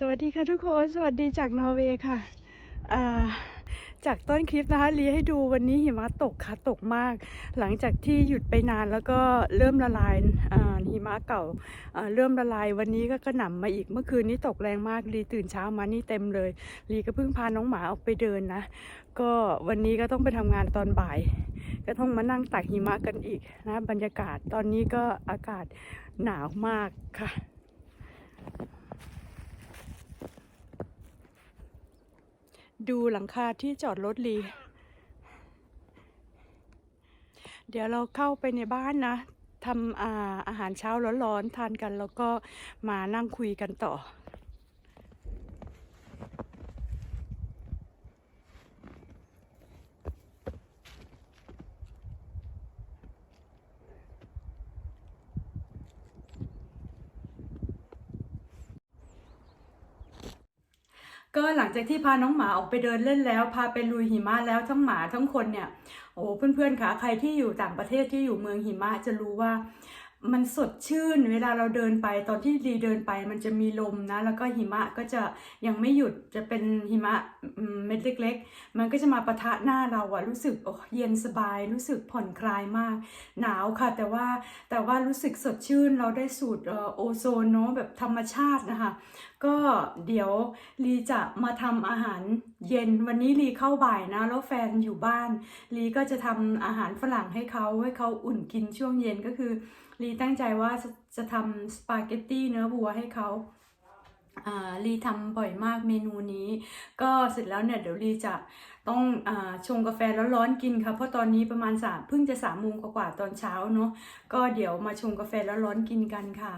สวัสดีค่ะทุกคน สวัสดีจากนอร์เวย์ค่ะจากต้นคลิปนะคะลีให้ดูวันนี้หิมะตกค่ะตกมาก หลังจากที่หยุดไปนานแล้วก็เริ่มละลายหิมะเก่าเริ่มละลายวันนี้ก็กระหน่ำมาอีกเมื่อคืนนี้ตกแรงมากลีตื่นเช้ามานี่เต็มเลยลีก็เพิ่งพาน้องหมาออกไปเดินนะ ก็วันนี้ก็ต้องไปทำงานตอนบ่าย ก็ต้องมานั่งตักหิมะกันอีกนะบรรยากาศตอนนี้ก็อากาศหนาวมากค่ะ ดูหลังคาที่จอดรถลี เดี๋ยวเราเข้าไปในบ้านนะทำอาอาหารเช้าร้อนๆทานกันแล้วก็มานั่งคุยกันต่อ ก็หลังจากที่พาน้องหมาออกไปเดินเล่นแล้ว พาไปลุยหิมะแล้วทั้งหมาทั้งคนเนี่ยโอ้เพื่อนๆคะใครที่อยู่ต่างประเทศที่อยู่เมืองหิมะจะรู้ว่า มันสดชื่นเวลาเราเดินไปตอนที่ดีเดินไปมันจะมีลมนะ แล้วก็หิมะก็จะยังไม่หยุดจะเป็นหิมะเม็ดเล็ก ๆ มันก็จะมาปะทะหน้าเราอะรู้สึกโอ้เย็นสบาย รู้สึกผ่อนคลายมาก หนาวค่ะ แต่ว่าแต่ว่ารู้สึกสดชื่นเราได้สูดเอ่อโอโซนเนาะแบบธรรมชาตินะคะ ก็เดี๋ยวลีจะมาทำอาหารเย็นวันนี้ลีเข้าบ่ายนะ แล้วแฟนอยู่บ้านลีก็จะทำอาหารฝรั่งให้เขาให้เขาอุ่นกินช่วงเย็นก็คือ ลีตั้งใจว่าจะจะทำสปาเกตตี้เนื้อวัวให้เขาอ่าลีทำบ่อยมากเมนูนี้ ก็เสร็จแล้วเนี่ยเดี๋ยวลีจะต้องอชงกาแฟร้อนๆกินค่ะเพราะตอนนี้ประมาณสามเพิ่งจะสามโมงกว่าตอนเช้าเนาะก็เดี๋ยวมาชงกาแฟร้อนๆกินกันค่ะ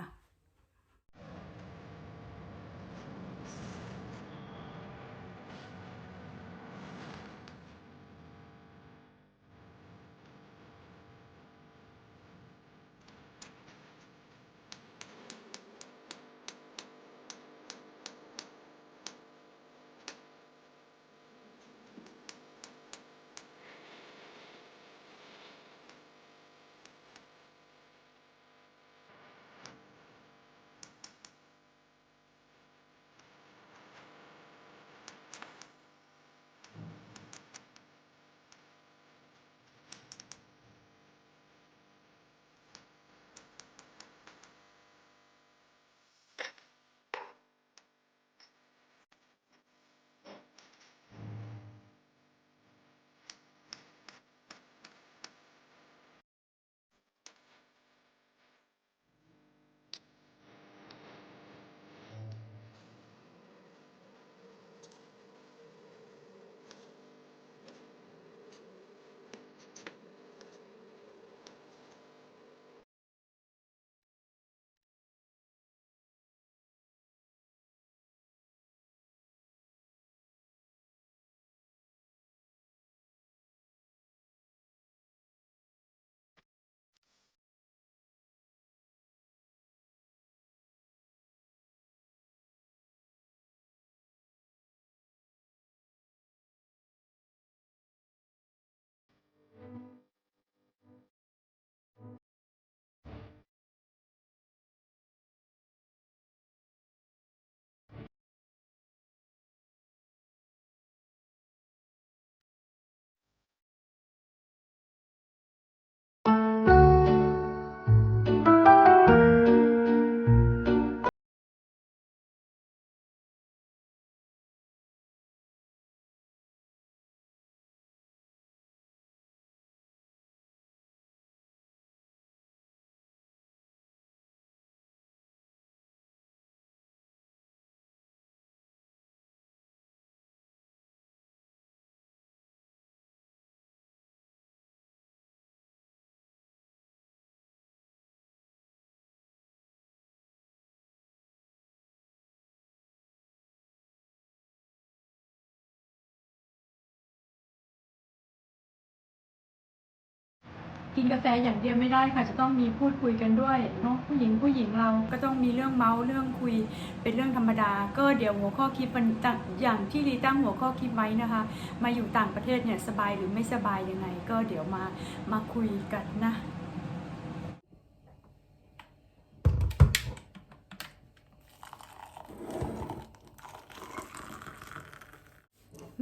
กินกาแฟอย่างเดียวไม่ได้ค่ะจะต้องมีพูดคุยกันด้วยเนาะผู้หญิงผู้หญิงเราก็ต้องมีเรื่องเมาส์เรื่องคุยเป็นเรื่องธรรมดา ก็เดี๋ยวหัวข้อคลิปมันต่างอย่างที่รีตั้งหัวข้อคลิปไว้นะคะ มาอยู่ต่างประเทศเนี่ยสบายหรือไม่สบายยังไง ก็เดี๋ยวมามาคุยกันนะ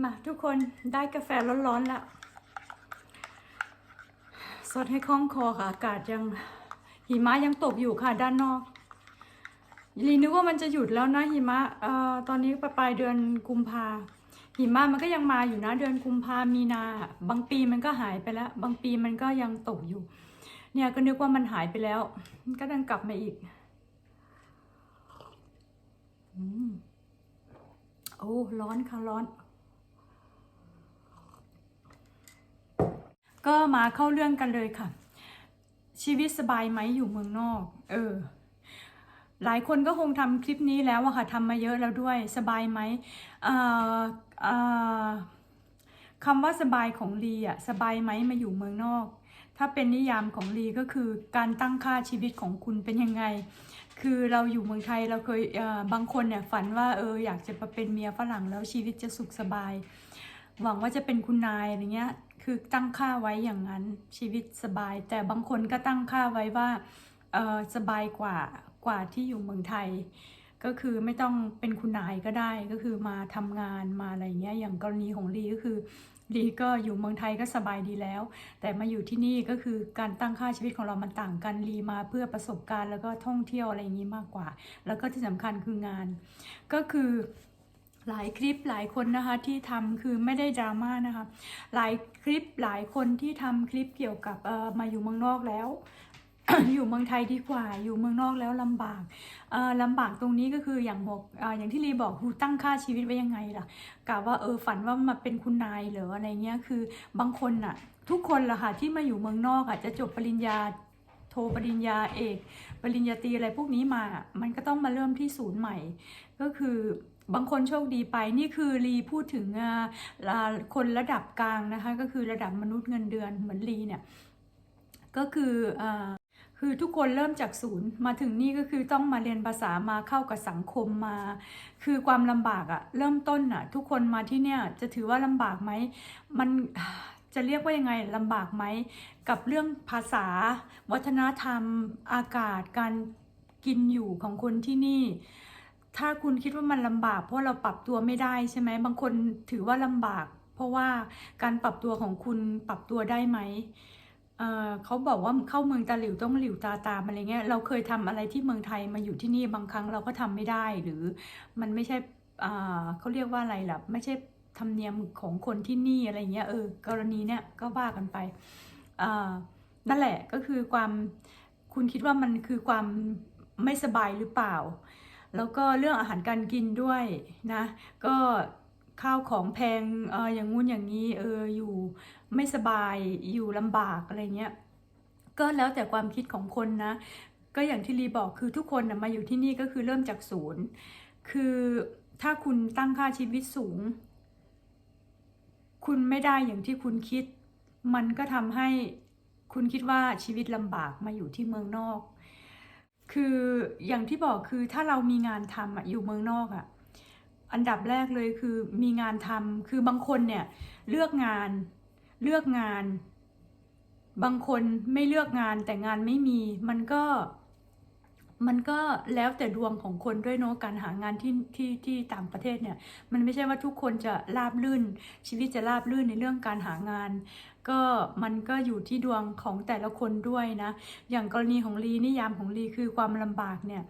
มาทุกคนได้กาแฟร้อนๆแล้ว สดให้คล่องคอค่ะ อากาศยังหิมะยังตกอยู่ค่ะด้านนอกลีนึกว่ามันจะหยุดแล้วนะหิมะเอ่อตอนนี้ปลายเดือนกุมภาหิมะมันก็ยังมาอยู่นะเดือนกุมภามีนา บางปีมันก็หายไปแล้ว บางปีมันก็ยังตกอยู่ เนี่ยก็นึกว่ามันหายไปแล้ว ก็ดังกลับมาอีกอืมโอ้ร้อนค่ะร้อน ก็มาเข้าเรื่องกันเลยค่ะ ชีวิตสบายไหมอยู่เมืองนอก เออ หลายคนก็คงทำคลิปนี้แล้วอะค่ะทำมาเยอะแล้วด้วยสบายไหมเอ่อเอ่อคำว่าสบายของลีอะสบายไหมมาอยู่เมืองนอก ถ้าเป็นนิยามของลีก็คือการตั้งค่าชีวิตของคุณเป็นยังไง คือเราอยู่เมืองไทยเราเคยเบางคนเนี่ยฝันว่าเอออยากจะมาเป็นเมียฝรั่งแล้วชีวิตจะสุขสบาย หวังว่าจะเป็นคุณนายอะไรเงี้ย คือตั้งค่าไว้อย่างนั้นชีวิตสบาย แต่บางคนก็ตั้งค่าไว้ว่าสบายกว่ากว่าที่อยู่เมืองไทย ก็คือไม่ต้องเป็นคุณนายก็ได้ก็คือมาทำงานมาอะไรเงี้ยอย่างกรณีของลีก็คือลีก็อยู่เมืองไทยก็สบายดีแล้ว แต่มาอยู่ที่นี่ก็คือการตั้งค่าชีวิตของเรามันต่างกันลีมาเพื่อประสบการณ์แล้วก็ท่องเที่ยวอะไรอย่างนี้มากกว่า แล้วก็ที่สำคัญคืองาน ก็คือ หลายคลิปหลายคนนะคะที่ทำคือไม่ได้ดราม่านะคะ หลายคลิปหลายคนที่ทำคลิปเกี่ยวกับเอ่อมาอยู่เมืองนอกแล้ว อยู่เมืองไทยดีกว่า อยู่เมืองนอกแล้วลำบากเอ่อลำบากตรงนี้ก็คืออย่างหกเอ่ออย่างที่ลีบอกคือตั้งค่าชีวิตไว้ยังไงล่ะกะว่าเออฝันว่ามาเป็นคุณนายเหรืออะไรเงี้ยคือบางคนน่ะ ทุกคนล่ะค่ะที่มาอยู่เมืองนอกอะจะจบปริญญาโทปริญญาเอก ปริญญาตรีอะไรพวกนี้มา มันก็ต้องมาเริ่มที่ศูนย์ใหม่ ก็คือ บางคนโชคดีไปนี่คือรีพูดถึงคนระดับกลางนะคะก็คือระดับมนุษย์เงินเดือนเหมือนรีเนี่ยก็คืออคือทุกคนเริ่มจากศูนย์มาถึงนี่ก็คือต้องมาเรียนภาษามาเข้ากับสังคมมา คือความลำบากอะเริ่มต้นอะทุกคนมาที่เนี่ยจะถือว่าลำบากไหมมันจะเรียกว่ายังไงลำบากไหมกับเรื่องภาษา วัฒนธรรม อากาศการกินอยู่ของคนที่นี่ ถ้าคุณคิดว่ามันลำบาก เพราะเราปรับตัวไม่ได้ใช่ไหมบางคนถือว่าลำบาก เพราะว่าการปรับตัวของคุณปรับตัวได้ไหมเเขาบอกว่าเข้าเมืองตาหลิวต้องหลิวตาตามอะไรเงี้ยเราเคยทำอะไรที่เมืองไทยมาอยู่ที่นี่บางครั้งเราก็ทำไม่ได้หรือมันไม่ใช่เขาเรียกว่าอะไรล่ะไม่ใช่ธรรมเนียมของคนที่นี่อะไรเงี้ยเออกรณีเนี้ยก็ว่ากันไปนั่นแหละก็คือความคุณคิดว่ามันคือความไม่สบายหรือเปล่า แล้วก็เรื่องอาหารการกินด้วยนะ ก็ข้าวของแพงเอออย่างงู้นอย่างนี้เอออยู่ไม่สบายอยู่ลำบากอะไรเงี้ยก็แล้วแต่ความคิดของคนนะ ก็อย่างที่ลีบอกคือทุกคนนะมาอยู่ที่นี่ก็คือเริ่มจากศูนย์ คือถ้าคุณตั้งค่าชีวิตสูง คุณไม่ได้อย่างที่คุณคิด มันก็ทำให้คุณคิดว่าชีวิตลำบากมาอยู่ที่เมืองนอก คืออย่างที่บอกคือถ้าเรามีงานทำอะอยู่เมืองนอกอะอันดับแรกเลยคือมีงานทำคือบางคนเนี่ยเลือกงานเลือกงาน บางคนไม่เลือกงานแต่งานไม่มีมันก็ มันก็แล้วแต่ดวงของคนด้วยเนาะการหางานที่ที่ที่ต่างประเทศเนี่ย มันไม่ใช่ว่าทุกคนจะราบลื่น ชีวิตจะราบลื่นในเรื่องการหางาน ก็มันก็อยู่ที่ดวงของแต่ละคนด้วยนะ อย่างกรณีของลีนิยามของลีคือความลำบากเนี่ย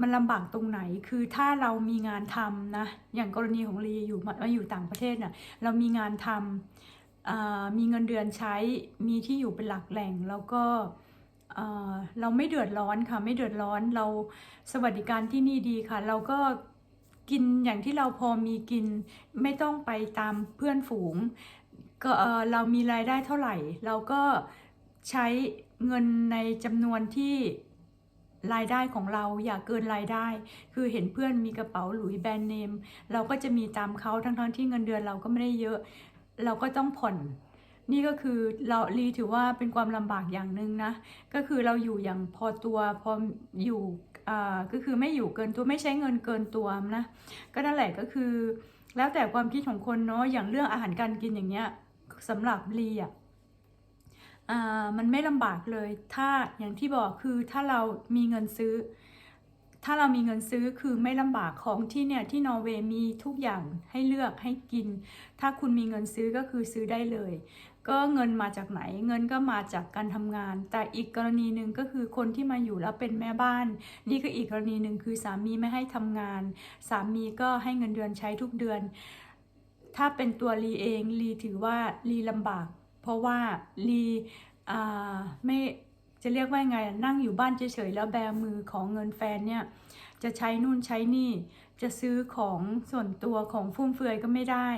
มันลำบากตรงไหน คือถ้าเรามีงานทำนะ อย่างกรณีของลีอยู่มาอยู่ต่างประเทศน่ะ เรามีงานทำมีเงินเดือนใช้ มีที่อยู่เป็นหลักแหล่ง แล้วก็ เเราไม่เดือดร้อนค่ะ ไม่เดือดร้อนเราสวัสดิการที่นี่ดีค่ะ เราก็กินอย่างที่เราพอมีกินไม่ต้องไปตามเพื่อนฝูง ก็เอ่อเรามีรายได้เท่าไหร่ เราก็ใช้เงินในจำนวนที่รายได้ของเราอย่าเกินรายได้ คือเห็นเพื่อนมีกระเป๋าหลุยแบรนด์เนม เราก็จะมีตามเขาทั้งๆที่เงินเดือนเราก็ไม่ได้เยอะ เราก็ต้องผ่อน นี่ก็คือเราลีถือว่าเป็นความลำบากอย่างหนึ่งนะ ก็คือเราอยู่อย่างพอตัวพออยู่ก็คือไม่อยู่เกินตัวไม่ใช้เงินเกินตัวนะ ก็นั่นแหละก็คือ แล้วแต่ความคิดของคนเนาะอย่างเรื่องอาหารการกินอย่างเงี้ยสำหรับลีอะอ่ามันไม่ลำบากเลย ถ้าอย่างที่บอกคือถ้าเรามีเงินซื้อ ถ้าเรามีเงินซื้อคือไม่ลำบากของที่เนี่ยที่นอร์เวย์มีทุกอย่างให้เลือกให้กิน ถ้าคุณมีเงินซื้อก็คือซื้อได้เลย ก็เงินมาจากไหน เงินก็มาจากการทำงาน แต่อีกกรณีหนึ่งก็คือคนที่มาอยู่แล้วเป็นแม่บ้าน นี่ก็อีกกรณีหนึ่งคือสามีไม่ให้ทำงาน สามีก็ให้เงินเดือนใช้ทุกเดือน ถ้าเป็นตัวลีเองลีถือว่าลีลำบาก เพราะว่าลีอ่าไม่จะเรียกว่าไงนั่งอยู่บ้านเฉยๆแล้วแบมือของเงินแฟนเนี่ยจะใช้นู่นใช้นี่ จะซื้อของส่วนตัวของฟุ่มเฟือยก็ไม่ได้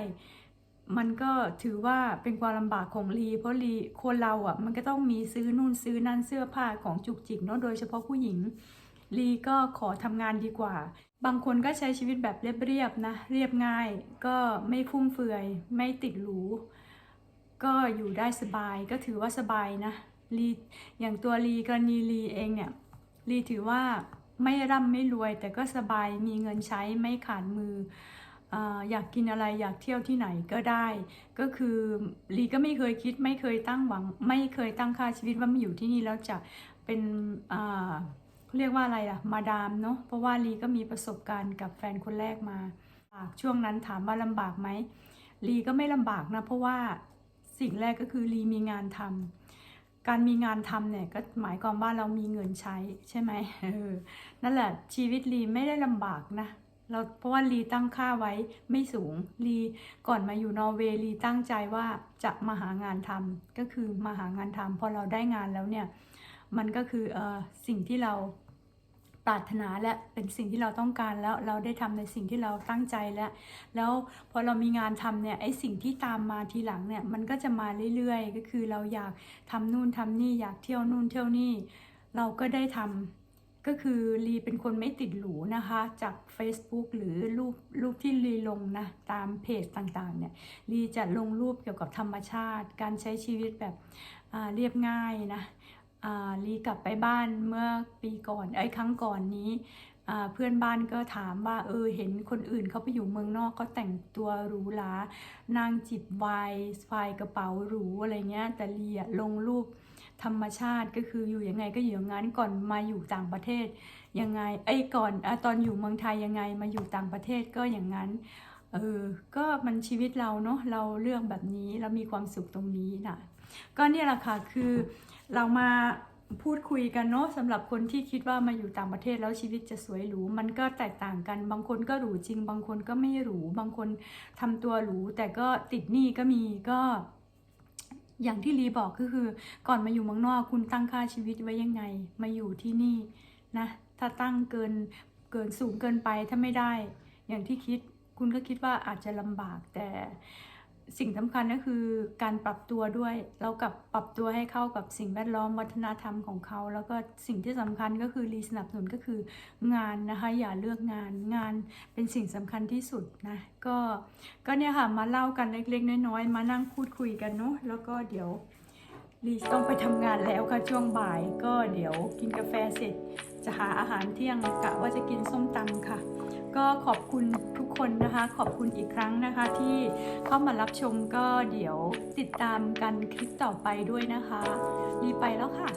มันก็ถือว่าเป็นความลำบากของลี เพราะลีคนเราอะมันก็ต้องมีซื้อนู่นซื้อนั่นเสื้อผ้าของจุกจิกเนาะโดยเฉพาะผู้หญิง ลีก็ขอทำงานดีกว่า บางคนก็ใช้ชีวิตแบบเรียบๆนะ เรียบง่าย ก็ไม่ฟุ่มเฟือย ไม่ติดหรู ก็อยู่ได้สบายก็ถือว่าสบายนะลีอย่างตัวลีกรณีลีเองเนี่ยลีถือว่าไม่ร่ำไม่รวยแต่ก็สบายมีเงินใช้ไม่ขาดมือ อยากกินอะไรอยากเที่ยวที่ไหนก็ได้ ก็คือลีก็ไม่เคยคิดไม่เคยตั้งหวัง ไม่เคยตั้งค่าชีวิตว่ามาอยู่ที่นี่แล้วจะเป็นเขาเรียกว่าอะไรอะมาดามเนาะเพราะว่าลีก็มีประสบการณ์กับแฟนคนแรกมาช่วงนั้นถามว่าลำบากไหมลีก็ไม่ลำบากนะเพราะว่าสิ่งแรกก็คือรีมีงานทำการมีงานทำเนี่ยก็หมายความว่าเรามีเงินใช้ใช่ไหมออนั่นแหละชีวิตรีไม่ได้ลำบากนะ เราเพราะว่ารีตั้งค่าไว้ไม่สูงรีก่อนมาอยู่นอร์เวย์รีตั้งใจว่าจะมาหางานทำก็คือมาหางานทำพอเราได้งานแล้วเนี่ยมันก็คือออสิ่งที่เราปรารถนาและเป็นสิ่งที่เราต้องการแล้วเราได้ทำในสิ่งที่เราตั้งใจแล้ว แล้วพอเรามีงานทำเนี่ยไอ้สิ่งที่ตามมาทีหลังเนี่ยมันก็จะมาเรื่อยๆ ก็คือเราอยากทำนู่นทำนี่อยากเที่ยวนู่นเที่ยวนี่ เราก็ได้ทำ ก็คือลีเป็นคนไม่ติดหรูนะคะ จาก Facebook หรือรูปรูปที่ลีลงนะ ตามเพจต่างๆเนี่ยลีจะลงรูปเกี่ยวกับธรรมชาติ การใช้ชีวิตแบบเรียบง่ายนะลีกลับไปบ้านเมื่อปีก่อนไอ้ครั้งก่อนนี้เพื่อนบ้านก็ถามว่าเออเห็นคนอื่นเขาไปอยู่เมืองนอกเขาแต่งตัวหรูหรานางจิบไวน์สไฟกระเป๋าหรูอะไรเงี้ยแต่ลีอะลงรูป ธรรมชาติก็คืออยู่ยังไงก็อยู่อย่างนั้นก่อนมาอยู่ต่างประเทศยังไงไอ้ก่อนอตอนอยู่เมืองไทยยังไงมาอยู่ต่างประเทศก็อย่างนั้นเออก็มันชีวิตเราเนาะเราเลือกแบบนี้เรามีความสุขตรงนี้นะก็เนี่ยแหละค่ะคือเรามาพูดคุยกันเนาะสำหรับคนที่คิดว่ามาอยู่ต่างประเทศแล้วชีวิตจะสวยหรู มันก็แตกต่างกัน บางคนก็หรูจริง บางคนก็ไม่หรู บางคนทำตัวหรูแต่ก็ติดหนี้ก็มีก็ อย่างที่ลีบอกก็คือ ก่อนมาอยู่เมืองนอกคุณตั้งค่าชีวิตไว้ยังไง มาอยู่ที่นี่นะถ้าตั้งเกินเกินสูงเกินไปถ้าไม่ได้ อย่างที่คิดคุณก็คิดว่าอาจจะลำบากแต่ สิ่งสำคัญก็คือการปรับตัวด้วย เรากับปรับตัวให้เข้ากับสิ่งแวดล้อมวัฒนธรรมของเขา แล้วก็สิ่งที่สำคัญก็คือรีสนับสนุนก็คืองานนะคะอย่าเลือกงานงานเป็นสิ่งสำคัญที่สุดนะก็ก็เนี่ยค่ะมาเล่ากันเล็กๆน้อยๆมานั่งพูดคุยกันเนาะแล้วก็เดี๋ยวลีต้องไปทำงานแล้วค่ะช่วงบ่าย ก็เดี๋ยวกินกาแฟเสร็จ จะหาอาหารเที่ยงกะว่าจะกินส้มตำค่ะ ก็ขอบคุณทุกคนนะคะ ขอบคุณอีกครั้งนะคะ ที่เข้ามารับชมก็เดี๋ยวติดตามกันคลิปต่อไปด้วยนะคะรีไปแล้วค่ะ